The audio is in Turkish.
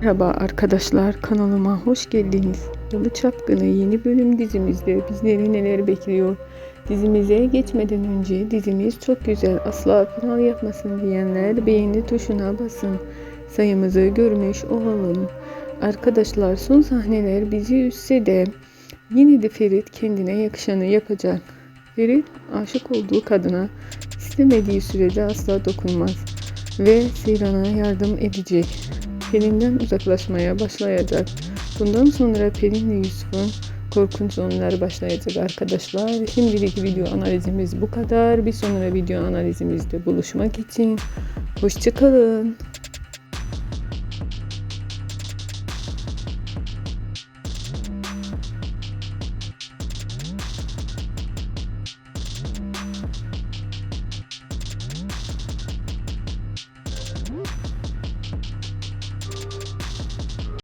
Merhaba arkadaşlar kanalıma hoş geldiniz. Yalı Çapkını yeni bölüm dizimizde bizleri neler bekliyor? Dizimize geçmeden önce dizimiz çok güzel asla final yapmasın diyenler beğeni tuşuna basın. Sayımızı görmüş olalım. Arkadaşlar son sahneler bizi üzse de yine de Ferit kendine yakışanı yapacak. Ferit aşık olduğu kadına istemediği sürece asla dokunmaz ve Siran'a yardım edecek. Pelin'den uzaklaşmaya başlayacak. Bundan sonra Pelin ve Yusuf'un korkunç anlar başlayacak arkadaşlar. Şimdilik video analizimiz bu kadar. Bir sonraki video analizimizde buluşmak için hoşçakalın.